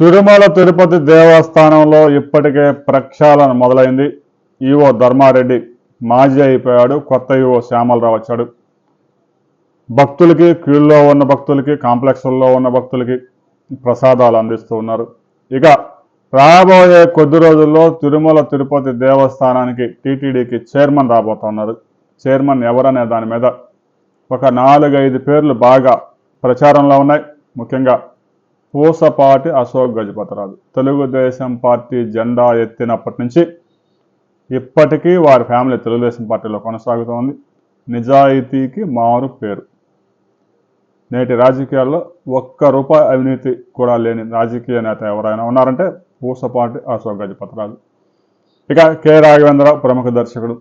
తిరుమల తిరుపతి దేవస్థానంలో ఇప్పటికే ప్రక్షాళన మొదలైంది. ఈవో ధర్మారెడ్డి మాజీ అయిపోయాడు. కొత్త ఈవో శ్యామలరావు వచ్చాడు. భక్తులకి క్యూల్లో ఉన్న భక్తులకి కాంప్లెక్స్లో ఉన్న భక్తులకి ప్రసాదాలు అందిస్తూ ఉన్నారు. ఇక రాబోయే కొద్ది రోజుల్లో తిరుమల తిరుపతి దేవస్థానానికి టీటీడీకి చైర్మన్ రాబోతున్నారు చైర్మన్ ఎవరనే దాని మీద ఒక నాలుగైదు పేర్లు బాగా ప్రచారంలో ఉన్నాయి. ముఖ్యంగా పూసపాటి అశోక్ గజపతిరాజు. తెలుగుదేశం పార్టీ జెండా ఎత్తినప్పటి నుంచి ఇప్పటికీ వారి ఫ్యామిలీ తెలుగుదేశం పార్టీలో కొనసాగుతోంది. నిజాయితీకి మారు పేరు. నేటి రాజకీయాల్లో ఒక్క రూపాయి అవినీతి కూడా లేని రాజకీయ నేత ఎవరైనా ఉన్నారంటే పూసపాటి అశోక్ గజపతిరాజు. ఇక కె. రాఘవేంద్రరావు ప్రముఖ దర్శకుడు.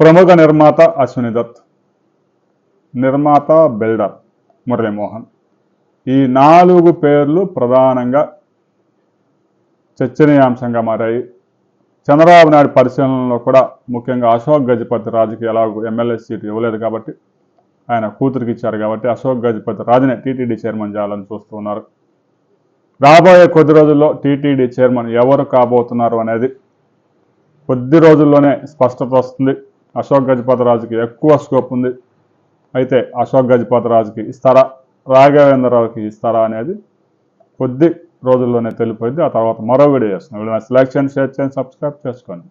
ప్రముఖ నిర్మాత అశ్విని దత్. నిర్మాత బిల్డర్ మురళీమోహన్. ఈ నాలుగు పేర్లు ప్రధానంగా చర్చనీయాంశంగా మారాయి. చంద్రబాబు నాయుడు పరిశీలనలో కూడా ముఖ్యంగా అశోక్ గజపతి రాజుకి ఎలాగో ఎమ్మెల్యే సీటు ఇవ్వలేదు కాబట్టి ఆయన కూతురికి ఇచ్చారు కాబట్టి అశోక్ గజపతి రాజునే టీటీడీ చైర్మన్ చేయాలని చూస్తున్నారు రాబోయే కొద్ది రోజుల్లో టీటీడీ చైర్మన్ ఎవరు కాబోతున్నారు అనేది కొద్ది రోజుల్లోనే స్పష్టత వస్తుంది. అశోక్ గజపతి రాజుకి ఎక్కువ స్కోప్ ఉంది. అయితే అశోక్ గజపతి రాజుకి ఇస్తారా? రాఘవేంద్రరావుకి ఇస్తారా అనేది కొద్ది రోజుల్లోనే తెలిపోయింది. ఆ తర్వాత మరో వీడియో చేస్తున్నాం. వీడియో లైక్ షేర్ చేయండి సబ్స్క్రైబ్ చేసుకోండి.